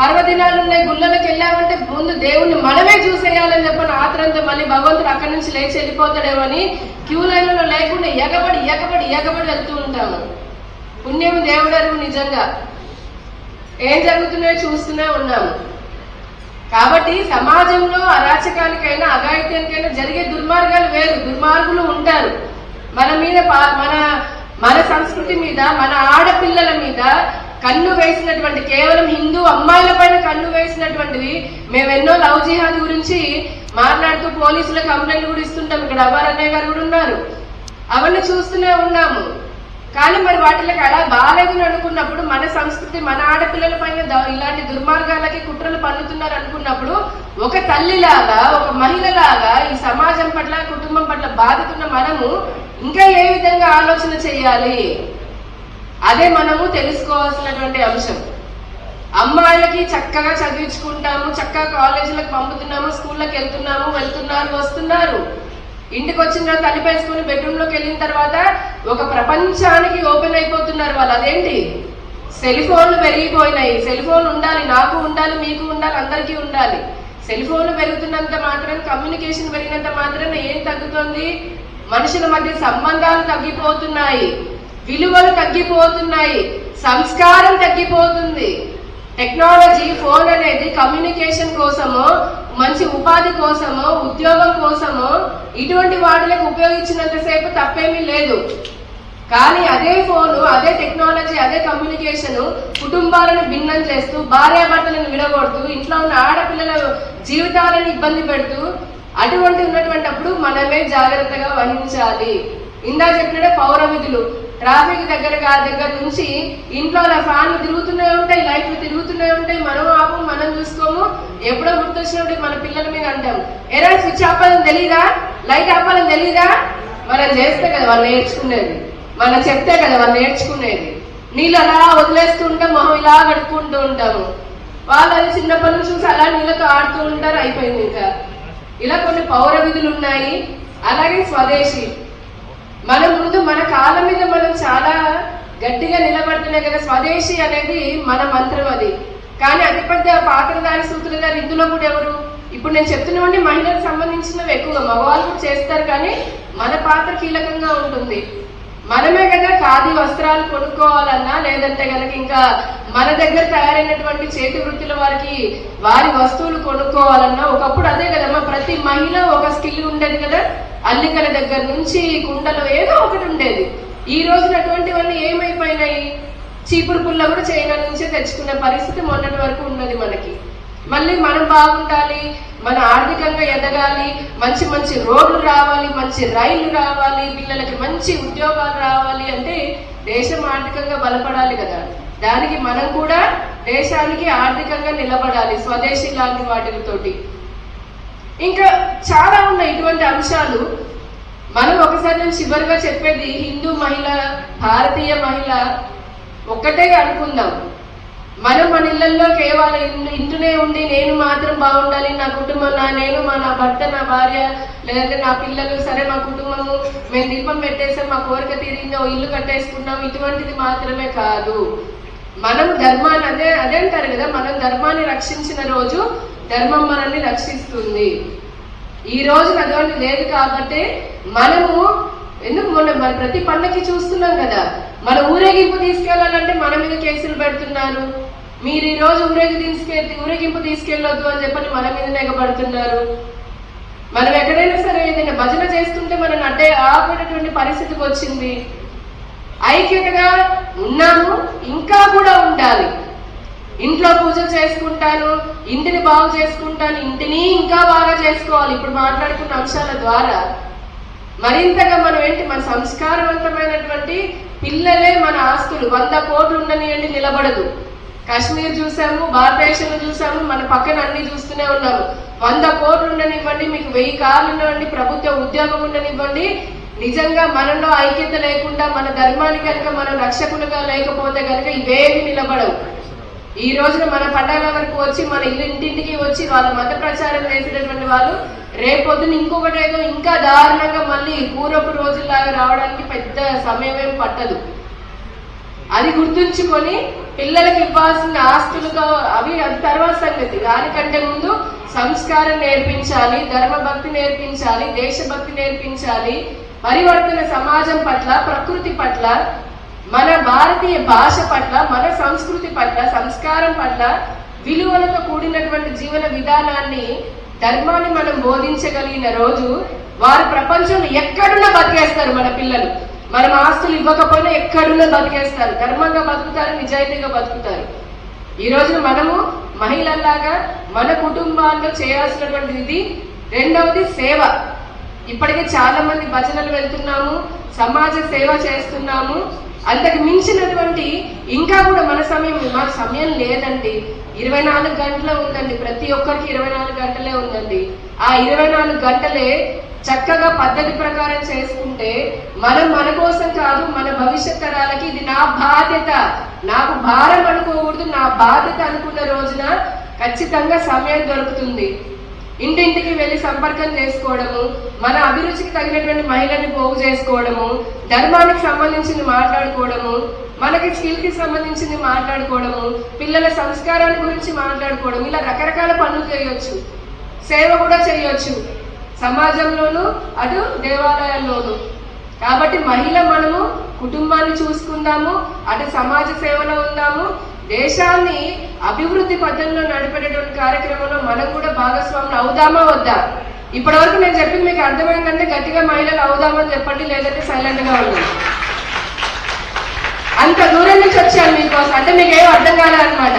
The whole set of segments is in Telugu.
పర్వదినాలు ఉన్నాయి గుళ్ళలోకి వెళ్ళామంటే ముందు దేవుణ్ణి మనమే చూసేయాలని చెప్పని ఆత్రంతో మళ్ళీ భగవంతుడు అక్కడి నుంచి లేచి వెళ్ళిపోతాడేమో అని క్యూ లైన్లో లేకుండా ఎగబడి ఎగబడి ఎగబడి వెళ్తూ ఉంటాము. పుణ్యం దేవుడరు నిజంగా. ఏం జరుగుతున్నాయో చూస్తూనే ఉన్నాము. కాబట్టి సమాజంలో అరాచకానికైనా అఘాయిత్యానికైనా జరిగే దుర్మార్గాలు వేరు. దుర్మార్గులు ఉంటారు. మన మీద మన మన సంస్కృతి మీద మన ఆడపిల్లల మీద కన్ను వేసినటువంటి కేవలం హిందూ అమ్మాయిల పైన కన్ను వేసినటువంటివి మేము ఎన్నో లవ్ జిహాద్ గురించి మాట్లాడుతూ పోలీసులకు కంప్లైంట్ కూడా ఇస్తుంటాం. ఇక్కడ అమర్ అన్నయ్య గారు కూడా ఉన్నారు. అవన్నీ చూస్తూనే ఉన్నాము. కానీ మరి వాటికి అలా బాగాలేదని అనుకున్నప్పుడు మన సంస్కృతి మన ఆడపిల్లల పైన ద- ఇలాంటి దుర్మార్గాలకి కుట్రలు పన్నుతున్నారు అనుకున్నప్పుడు ఒక తల్లిలాగా ఒక మహిళలాగా ఈ సమాజం పట్ల కుటుంబం పట్ల బాధితున్న మనము ఇంకా ఏ విధంగా ఆలోచన చేయాలి? అదే మనము తెలుసుకోవాల్సినటువంటి అంశం. అమ్మాయిలకి చక్కగా చదివించుకుంటాము చక్కగా కాలేజీలకు పంపుతున్నాము స్కూళ్ళకి వెళ్తున్నాము వెళ్తున్నారు వస్తున్నారు. ఇంటికి వచ్చిన తర్వాత తలిపేసుకుని బెడ్రూమ్లోకి వెళ్ళిన తర్వాత ఒక ప్రపంచానికి ఓపెన్ అయిపోతున్నారు వాళ్ళు. అదేంటి? సెల్ ఫోన్లు పెరిగిపోయినాయి. సెల్ ఫోన్ ఉండాలి నాకు ఉండాలి మీకు ఉండాలి అందరికీ ఉండాలి. సెల్ ఫోన్లు పెరుగుతున్నంత మాత్రం కమ్యూనికేషన్ పెరిగినంత మాత్రం ఏం తగ్గుతుంది? మనుషుల మధ్య సంబంధాలు తగ్గిపోతున్నాయి. విలువలు తగ్గిపోతున్నాయి. సంస్కారం తగ్గిపోతుంది. టెక్నాలజీ ఫోన్ అనేది కమ్యూనికేషన్ కోసము మంచి ఉపాధి కోసమో ఉద్యోగం కోసము ఇటువంటి వాటిలకు ఉపయోగించినంతసేపు తప్పేమీ లేదు. కానీ అదే ఫోను అదే టెక్నాలజీ అదే కమ్యూనికేషన్ కుటుంబాలను భిన్నం చేస్తూ భార్యాభర్తలను విడగొడుతూ ఇంట్లో ఉన్న ఆడపిల్లల జీవితాలను ఇబ్బంది పెడుతూ అటువంటి ఉన్నటువంటి అప్పుడు మనమే జాగ్రత్తగా వహించాలి. ఇందా చెప్పినట్టే పౌర విధులు ట్రాఫిక్ దగ్గరగా దగ్గర నుంచి ఇంట్లో నా ఫ్యాన్లు తిరుగుతూనే ఉంటాయి లైట్లు తిరుగుతూనే ఉంటాయి. మనం ఆపం మనం చూసుకోము. ఎప్పుడో గుర్తొచ్చినప్పుడు మన పిల్లల మీద అంటాం ఎరా స్విచ్ ఆపాలని తెలీదా? లైట్ ఆపాలని తెలీదా? మనం చేస్తే కదా వాళ్ళు నేర్చుకునేది. మనం చెప్తే కదా వాళ్ళు నేర్చుకునేది. నీళ్ళు అలా వదిలేస్తూ ఉంటాం మొహం ఇలా గడుపుకుంటూ ఉంటాము. వాళ్ళు అది చిన్నప్పటి నుంచి చూసి అలా నీళ్ళతో ఆడుతూ ఉంటారు అయిపోయింది ఇంకా. ఇలా కొన్ని పౌర విధులు ఉన్నాయి. అలాగే స్వదేశీ మన ముందు మన కాళ్ళ మీద మనం చాలా గట్టిగా నిలబడుతున్నాయి కదా స్వదేశీ అనేది మన మంత్రం అది. కానీ అతిపెద్ద పాత్రధారి సూత్రధారి ఇందులో కూడా ఎవరు? ఇప్పుడు నేను చెప్తున్నవన్నీ మహిళలకు సంబంధించినవి ఎక్కువగా మగవాళ్ళు చేస్తారు కానీ మన పాత్ర కీలకంగా ఉంటుంది. మనమే కదా ఖాదీ వస్త్రాలు కొనుక్కోవాలన్నా లేదంటే కనుక ఇంకా మన దగ్గర తయారైనటువంటి చేతి వృత్తుల వారికి వారి వస్తువులు కొనుక్కోవాలన్నా ఒకప్పుడు అదే కదమ్మా ప్రతి మహిళ ఒక స్కిల్ ఉండేది కదా. అల్లికల దగ్గర నుంచి కుండలు ఏదో ఒకటి ఉండేది. ఈ రోజున అటువంటివన్నీ ఏమైపోయినాయి? చీపురు పుల్ల కూడా చైనా నుంచే తెచ్చుకునే పరిస్థితి మొన్నటి వరకు ఉన్నది మనకి. మళ్ళీ మనం బాగుండాలి మన ఆర్థికంగా ఎదగాలి మంచి మంచి రోడ్లు రావాలి మంచి రైళ్ళు రావాలి పిల్లలకి మంచి ఉద్యోగాలు రావాలి అంటే దేశం ఆర్థికంగా బలపడాలి కదా. దానికి మనం కూడా దేశానికి ఆర్థికంగా నిలబడాలి స్వదేశీ లాంటి వాటితోటి. ఇంకా చాలా ఉన్నాయి ఇటువంటి అంశాలు. మనం ఒకసారి నేను చివరిగా చెప్పేది హిందూ మహిళ భారతీయ మహిళ ఒక్కటే అనుకుందాం. మనం మన ఇళ్ళలో కేవలం ఇన్- ఇంటినే ఉండి నేను మాత్రం బాగుండాలి. నా కుటుంబం నా నేను మా నా భర్త నా భార్య లేదంటే నా పిల్లలు సరే మా కుటుంబము మేము దీపం పెట్టేసాం మా కోరిక తీరిందో ఇల్లు కట్టేసుకున్నాం ఇటువంటిది మాత్రమే కాదు. మనం ధర్మాన్ని అదే అదే అంటారు కదా మనం ధర్మాన్ని రక్షించిన రోజు ధర్మం మనల్ని రక్షిస్తుంది. ఈ రోజు అటువంటి లేదు కాబట్టి మనము ఎందుకు మొన్న మన ప్రతి పండగకి చూస్తున్నాం కదా? మన ఊరేగింపు తీసుకెళ్ళాలంటే మన మీద కేసులు పెడుతున్నారు. మీరు ఈ రోజు ఊరేగి తీసుకెళ్తే ఊరేగింపు తీసుకెళ్ళొద్దు అని చెప్పని మన మీద నెగబడుతున్నారు. మనం ఎక్కడైనా సరే ఏదైనా భజన చేస్తుంటే మనం అడ్డే ఆపేటటువంటి పరిస్థితికి వచ్చింది. ఐక్యతగా ఉన్నాము ఇంకా కూడా ఉండాలి. ఇంట్లో పూజలు చేసుకుంటాను ఇంటిని బాగు చేసుకుంటాను ఇంటిని ఇంకా బాగా చేసుకోవాలి. ఇప్పుడు మాట్లాడుకున్న అంశాల ద్వారా మరింతగా మనం ఏంటి? మన సంస్కారవంతమైనటువంటి పిల్లలే మన ఆస్తులు. వంద కోట్లు ఉండనియండి నిలబడదు. కాశ్మీర్ చూసాము భారతదేశంలో చూసాము మన పక్కన అన్ని చూస్తూనే ఉన్నాము. వంద కోట్లు ఉండనివ్వండి మీకు వెయ్యి కార్లు ఉండవండి ప్రభుత్వ ఉద్యోగం ఉండనివ్వండి. నిజంగా మనలో ఐక్యత లేకుండా మన ధర్మాన్ని కనుక మనం రక్షకులుగా లేకపోతే కనుక ఇవేమి నిలబడవు. ఈ రోజున మన పండాల వరకు వచ్చి మన ఇల్లు ఇంటింటికి వచ్చి వాళ్ళ మత ప్రచారం చేసేటటువంటి వాళ్ళు రేపొద్దున ఇంకొకటి ఏదో ఇంకా దారుణంగా మళ్ళీ పూర్వపు రోజుల్లాగా రావడానికి పెద్ద సమయం ఏం పట్టదు. అది గుర్తుంచుకొని పిల్లలకు ఇవ్వాల్సిన ఆస్తులుగా అవి అది తర్వాత సంగతి. దానికంటే ముందు సంస్కారం నేర్పించాలి ధర్మభక్తి నేర్పించాలి దేశభక్తి నేర్పించాలి పరివర్తన సమాజం పట్ల ప్రకృతి పట్ల మన భారతీయ భాష పట్ల మన సంస్కృతి పట్ల సంస్కారం పట్ల విలువలతో కూడినటువంటి జీవన విధానాన్ని ధర్మాన్ని మనం బోధించగలిగిన రోజు వారు ప్రపంచంలో ఎక్కడున్నా బతికేస్తారు మన పిల్లలు. మనం ఆస్తులు ఇవ్వకపోయినా ఎక్కడున్నా బతికేస్తారు. ధర్మంగా బతుకుతారు నిజాయితీగా బతుకుతారు. ఈ రోజున మనము మహిళల్లాగా మన కుటుంబాల్లో చేయాల్సినటువంటి ఇది. రెండవది సేవ. ఇప్పటికే చాలా మంది భజనలు వెళ్తున్నాము సమాజ సేవ చేస్తున్నాము. అంతకు మించినటువంటి ఇంకా కూడా మన సమయం మన సమయం లేదండి. ఇరవై నాలుగు గంటలే ఉందండి. ప్రతి ఒక్కరికి ఇరవై నాలుగు గంటలే ఉందండి. ఆ ఇరవై నాలుగు గంటలే చక్కగా పద్ధతి ప్రకారం చేసుకుంటే మనం మన కోసం కాదు మన భవిష్యత్ తరాలకి ఇది నా బాధ్యత. నాకు భారం అనుకోకూడదు నా బాధ్యత అనుకున్న రోజున ఖచ్చితంగా సమయం దొరుకుతుంది. ఇంటింటికి వెళ్ళి సంపర్కం చేసుకోవడము మన అభిరుచికి తగినటువంటి మహిళని పోగు చేసుకోవడము ధర్మానికి సంబంధించింది మాట్లాడుకోవడము మనకి స్కిల్కి సంబంధించింది మాట్లాడుకోవడము పిల్లల సంస్కారాల గురించి మాట్లాడుకోవడం ఇలా రకరకాల పనులు చేయొచ్చు సేవ కూడా చేయొచ్చు. సమాజంలోను అటు దేవాలయాల్లోను. కాబట్టి మహిళ మనము కుటుంబాన్ని చూసుకుందాము అటు సమాజ సేవలో ఉందాము దేశాన్ని అభివృద్ధి పద్ధతిలో నడిపేటటువంటి కార్యక్రమంలో మనం కూడా భాగస్వాములు అవుదామా వద్దా? ఇప్పటి వరకు నేను చెప్పింది మీకు అర్థమైందంటే గట్టిగా మహిళలు అవుదామని చెప్పండి లేదంటే సైలెంట్గా ఉంది అంత దూరం నుంచి వచ్చాను మీకోసం. అంటే మీకు ఏం అర్థం కాలేదన్నమాట.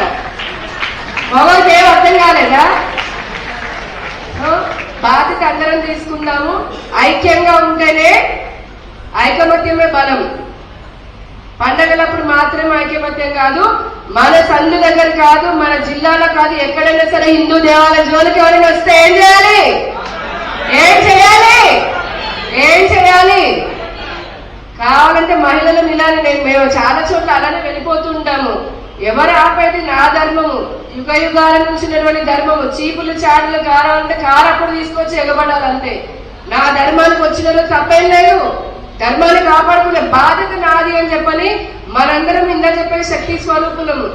మగవారికి ఏం అర్థం కాలేదా? బాధ్యత అందరం తీసుకుందాము. ఐక్యంగా ఉంటేనే ఐకమత్యమే బలం. పండగలప్పుడు మాత్రమే ఐకమత్యం కాదు మన సందు దగ్గర కాదు మన జిల్లాలో కాదు ఎక్కడైనా సరే హిందూ దేవాలయ జోలికి ఎవరైనా వస్తే ఏం చేయాలి? ఏం చేయాలి? ఏం చేయాలి? కావాలంటే మహిళలు ఇలానే నేను మేము చాలా చోట్ల అలానే వెళ్ళిపోతుంటాము ఎవరు ఆపేది నా ధర్మము. యుగ యుగాల నుంచి ఉన్నటువంటి ధర్మము. చీపులు చాటులు కారం అంటే కారప్పుడు తీసుకొచ్చి ఎగబడాలి నా ధర్మానికి వచ్చిన రోజు తప్పేం లేదు. ధర్మాన్ని కాపాడుకునే బాధ్యత నాది అని చెప్పని మనందరం ఇందా చెప్పే శక్తి స్వరూపులము.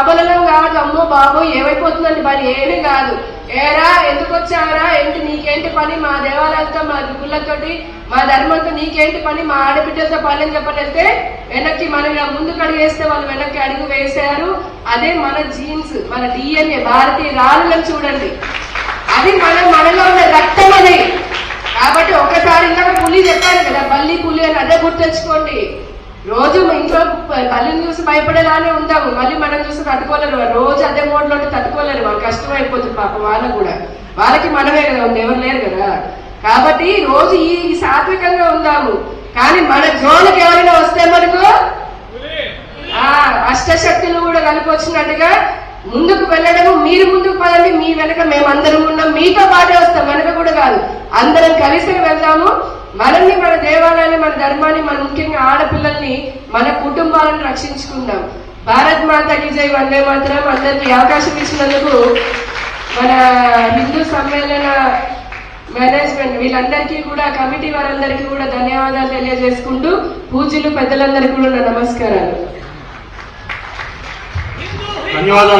అబలనం కాదు అమ్మో బాబు ఏమైపోతుందండి మరి ఏమీ కాదు. ఏరా ఎందుకు వచ్చావరా ఏంటి నీకేంటి పని? మా దేవాలయంతో మా గుళ్ళతోటి మా ధర్మంతో నీకేంటి పని? మా ఆడబిడ్డలతో పని అని చెప్పని వెనక్కి మనం ఇలా ముందుకు అడుగు వేస్తే వాళ్ళు వెనక్కి అడుగు వేశారు. అదే మన జీన్స్ మన డిఎన్ఏ భారతీయ రాళ్ళని చూడండి. అది మన మనలో ఉన్న రక్తం అది. కాబట్టి ఒకసారి ఇందాక పులి చెప్పాను కదా బల్లి పులి అని అదే గుర్తుంచుకోండి. రోజు ఇంట్లో బల్లిని చూసి భయపడేలానే ఉంటాము. మళ్ళీ మనం చూసి తట్టుకోలేరు. రోజు అదే మోడ్లో తట్టుకోలేరు. వాళ్ళు కష్టం అయిపోతుంది పాప వాళ్ళకు కూడా. వాళ్ళకి మనమే కదా ఉంది ఎవరు లేరు కదా. కాబట్టి రోజు ఈ సాత్వికంగా ఉందాము. కానీ మన జోలికి ఎవరైనా వస్తే మనకు? ఆ అష్టశక్తులు కూడా కలిపి వచ్చినట్టుగా ముందుకు వెళ్ళడము మీరు ముందుకు పదండి మీ వెనక మేమందరం ఉన్నాం. మీతో పాటే వస్తాం వెనక కూడా కాదు. అందరం కలిసి వెళ్దాము మనల్ని మన దేవాలయాన్ని మన ధర్మాన్ని మన ముఖ్యంగా ఆడపిల్లల్ని మన కుటుంబాలను రక్షించుకుందాం. భారత్ మాత జై వందే మాత్రం. అందరికీ అవకాశం ఇచ్చినందుకు మన హిందూ సమ్మేళన మేనేజ్మెంట్ వీళ్ళందరికీ కూడా కమిటీ వారందరికీ కూడా ధన్యవాదాలు తెలియజేసుకుంటూ పూజలు పెద్దలందరికీ కూడా నమస్కారాలు. ధన్యవాదాలు.